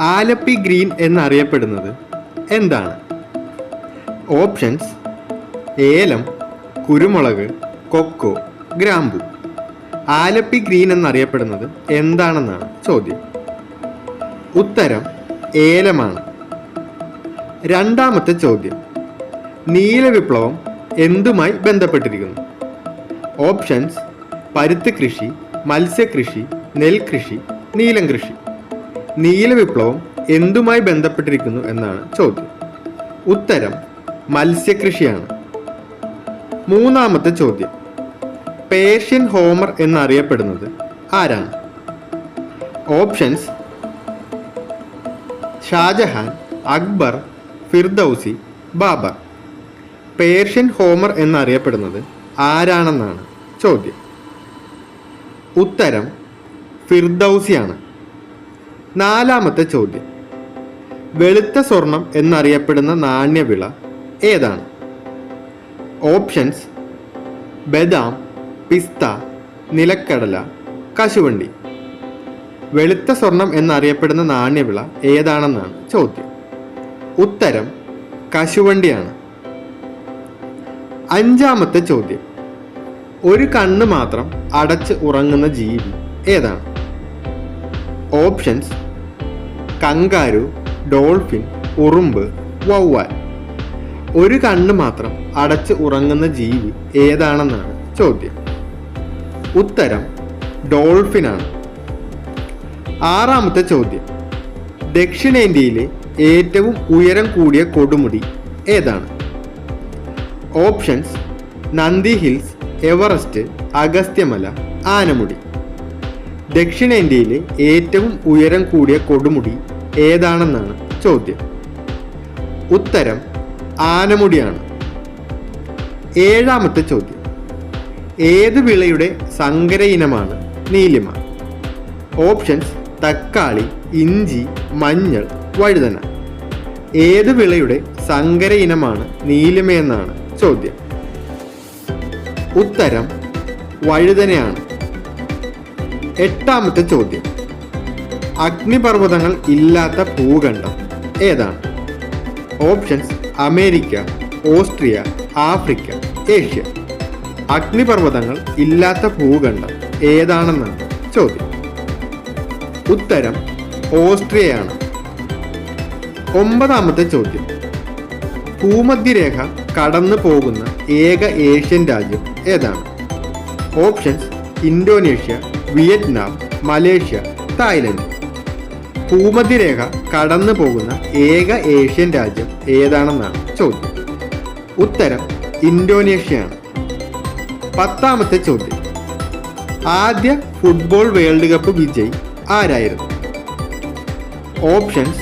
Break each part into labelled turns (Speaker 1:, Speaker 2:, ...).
Speaker 1: Alleppey green എന്നറിയപ്പെടുന്നത് എന്താണ്? Options ഏലം കുരുമുളക് കൊക്കോ ഗ്രാമ്പു. ആലപ്പി ഗ്രീൻ എന്നറിയപ്പെടുന്നത് എന്താണെന്നാണ് ചോദ്യം. ഉത്തരം ഏലമാണ്. രണ്ടാമത്തെ ചോദ്യം നീലവിപ്ലവം എന്തുമായി ബന്ധപ്പെട്ടിരിക്കുന്നു? ഓപ്ഷൻസ് പരുത്ത് കൃഷി മത്സ്യകൃഷി നെൽകൃഷി നീലം കൃഷി. നീലവിപ്ലവം എന്തുമായി ബന്ധപ്പെട്ടിരിക്കുന്നു എന്നാണ് ചോദ്യം. ഉത്തരം മത്സ്യകൃഷിയാണ്. മൂന്നാമത്തെ ചോദ്യം. പേർഷ്യൻ ഹോമർ എന്നറിയപ്പെടുന്നത് ആരാണ്? Options Shahjahan Akbar Firdausi Babar. Persian Homer എന്നറിയപ്പെടുന്നത് ആരാണെന്നാണ് ചോദ്യം. ഉത്തരം ഫിർദൌസിയാണ്. നാലാമത്തെ ചോദ്യം. വെളുത്ത സ്വർണം എന്നറിയപ്പെടുന്ന നാണ്യവിള ഏതാണ്? ഓപ്ഷൻസ് ബദാം പിസ്ത നിലക്കടല കശുവണ്ടി. വെളുത്ത സ്വർണം എന്നറിയപ്പെടുന്ന നാണ്യവിള ഏതാണെന്നാണ് ചോദ്യം. ഉത്തരം കശുവണ്ടിയാണ്. അഞ്ചാമത്തെ ചോദ്യം. ഒരു കണ്ണ് മാത്രം അടച്ച് ഉറങ്ങുന്ന ജീവി ഏതാണ്? ഓപ്ഷൻസ് കങ്കാരു ഡോൾഫിൻ ഉറുമ്പ് വവ്വാൽ. ഒരു കണ്ണ് മാത്രം അടച്ച് ഉറങ്ങുന്ന ജീവി ഏതാണെന്നാണ് ചോദ്യം. ഉത്തരം ഡോൾഫിനാണ്. ആറാമത്തെ ചോദ്യം. ദക്ഷിണേന്ത്യയിലെ ഏറ്റവും ഉയരം കൂടിയ കൊടുമുടി ഏതാണ്? ഓപ്ഷൻസ് നന്ദി ഹിൽസ് എവറസ്റ്റ് അഗസ്ത്യമല ആനമുടി. ദക്ഷിണേന്ത്യയിലെ ഏറ്റവും ഉയരം കൂടിയ കൊടുമുടി ഏതാണെന്നാണ് ചോദ്യം. ഉത്തരം ആനമുടിയാണ്. ഏഴാമത്തെ ചോദ്യം. ഏത് വിളയുടെ സങ്കര ഇനമാണ് നീലിമ? ഓപ്ഷൻസ് തക്കാളി ഇഞ്ചി മഞ്ഞൾ വഴുതന. ഏത് വിളയുടെ സങ്കര ഇനമാണ് നീലിമയെന്നാണ് ചോദ്യം. ഉത്തരം വഴുതനയാണ്. എട്ടാമത്തെ ചോദ്യം. അഗ്നിപർവതങ്ങൾ ഇല്ലാത്ത ഭൂഖണ്ഡം ഏതാണ്? Options America Austria Africa Asia. അഗ്നിപർവതങ്ങൾ ഇല്ലാത്ത ഭൂഖണ്ഡം ഏതാണെന്നാണ് ചോദ്യം. ഉത്തരം ഓസ്ട്രിയയാണ്. ഒമ്പതാമത്തെ ചോദ്യം. ഭൂമധ്യരേഖ കടന്നു പോകുന്ന ഏക ഏഷ്യൻ രാജ്യം ഏതാണ്? Options Indonesia Vietnam Malaysia Thailand. ഭൂമധ്യരേഖ കടന്നു പോകുന്ന ഏക ഏഷ്യൻ രാജ്യം ഏതാണെന്നാണ് ചോദ്യം. ഉത്തരം ഇന്തോനേഷ്യയാണ്. പത്താമത്തെ ചോദ്യം. ആദ്യ ഫുട്ബോൾ വേൾഡ് കപ്പ് വിജയി ആരായിരുന്നു? Options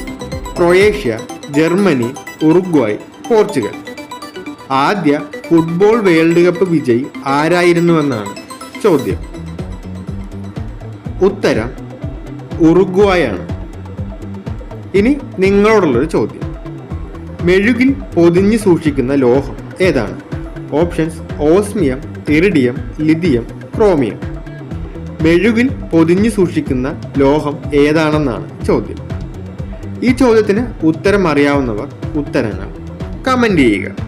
Speaker 1: Croatia Germany Uruguay Portugal. ആദ്യ ഫുട്ബോൾ വേൾഡ് കപ്പ് വിജയി ആരായിരുന്നുവെന്നാണ് ചോദ്യം. ഉത്തരം ഉറുഗ്വായാണ്. ഇനി നിങ്ങളോടുള്ളൊരു ചോദ്യം. മെഴുകിൽ പൊതിഞ്ഞു സൂക്ഷിക്കുന്ന ലോഹം ഏതാണ്? Options osmium iridium lithium chromium. മെഴുകിൽ പൊതിഞ്ഞു സൂക്ഷിക്കുന്ന ലോഹം ഏതാണെന്നാണ് ചോദ്യം. ഈ ചോദ്യത്തിന് ഉത്തരം അറിയാവുന്നവർ ഉത്തരങ്ങൾ കമന്റ് ചെയ്യുക.